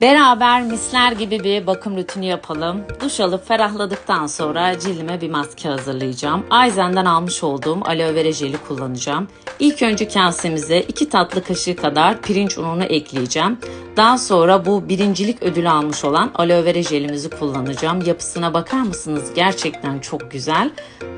Beraber misler gibi bir bakım rutini yapalım. Duş alıp ferahladıktan sonra cildime bir maske hazırlayacağım. Aizen'den almış olduğum aloe vera jeli kullanacağım. İlk önce kasemize 2 tatlı kaşığı kadar pirinç ununu ekleyeceğim. Daha sonra bu birincilik ödülü almış olan aloe vera jelimizi kullanacağım. Yapısına bakar mısınız? Gerçekten çok güzel.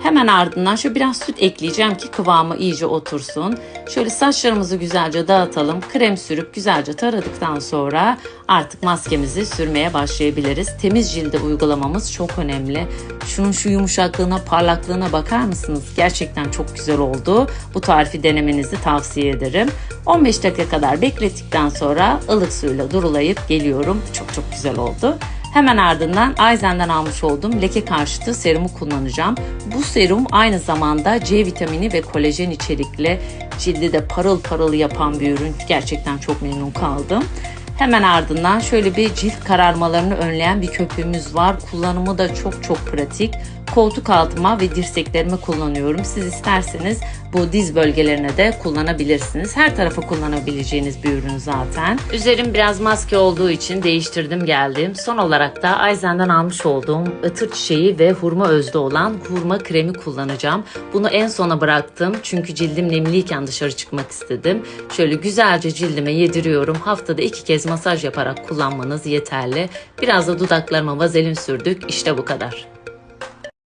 Hemen ardından şöyle biraz süt ekleyeceğim ki kıvamı iyice otursun. Şöyle saçlarımızı güzelce dağıtalım. Krem sürüp güzelce taradıktan sonra artık maskemizi sürmeye başlayabiliriz. Temiz cilde uygulamamız çok önemli. Şunun şu yumuşaklığına, parlaklığına bakar mısınız? Gerçekten çok güzel oldu. Bu tarifi denemenizi tavsiye ederim. 15 dakika kadar beklettikten sonra ılık suyla durulayıp geliyorum. Çok çok güzel oldu. Hemen ardından Aizen'den almış olduğum leke karşıtı serumu kullanacağım. Bu serum aynı zamanda C vitamini ve kolajen içerikli cildi de parıl parıl yapan bir ürün. Gerçekten çok memnun kaldım. Hemen ardından şöyle bir cilt kararmalarını önleyen bir köpüğümüz var. Kullanımı da çok çok pratik. Koltuk altıma ve dirseklerime kullanıyorum. Siz isterseniz bu diz bölgelerine de kullanabilirsiniz. Her tarafa kullanabileceğiniz bir ürün zaten. Üzerim biraz maske olduğu için değiştirdim geldim. Son olarak da Aizen'den almış olduğum ıtır çiçeği ve hurma özde olan hurma kremi kullanacağım. Bunu en sona bıraktım çünkü cildim nemliyken dışarı çıkmak istedim. Şöyle güzelce cildime yediriyorum. Haftada iki kez masaj yaparak kullanmanız yeterli. Biraz da dudaklarıma vazelin sürdük. İşte bu kadar.